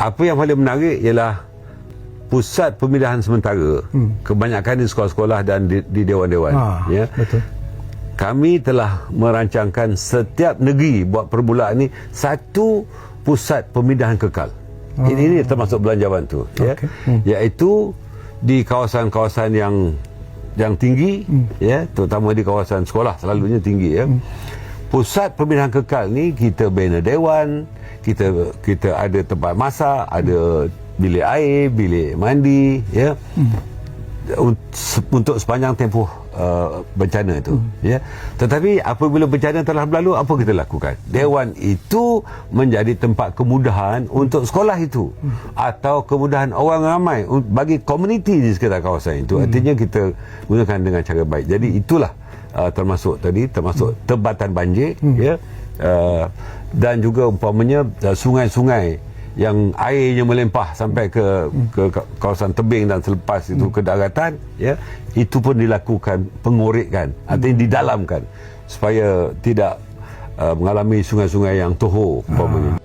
apa yang paling menarik ialah pusat pemindahan sementara hmm. kebanyakan di sekolah-sekolah dan di, di dewan-dewan Ah, ya betul. kami telah merancangkan setiap negeri buat permulaan ini satu pusat pemindahan kekal ini, ini termasuk belanjawan tu ya Okey. Hmm. iaitu di kawasan-kawasan yang yang tinggi Hmm. ya terutama di kawasan sekolah selalunya tinggi ya pusat pemindahan kekal ni kita bina dewan kita kita ada tempat masak ada bilik air bilik mandi ya se- untuk sepanjang tempoh uh, bencana itu hmm. ya tetapi apabila bencana telah berlalu apa kita lakukan dewan itu menjadi tempat kemudahan untuk sekolah itu hmm. atau kemudahan orang ramai bagi komuniti di sekitar kawasan itu hmm. artinya kita gunakan dengan cara baik jadi itulah uh, termasuk tadi termasuk hmm. tebatan banjir hmm. ya uh, dan juga umpamanya uh, sungai-sungai yang airnya melempah sampai ke ke kawasan tebing dan selepas itu ke daratan ya itu pun dilakukan pengorikan artinya didalamkan supaya tidak uh, mengalami sungai-sungai yang tohor umpamanya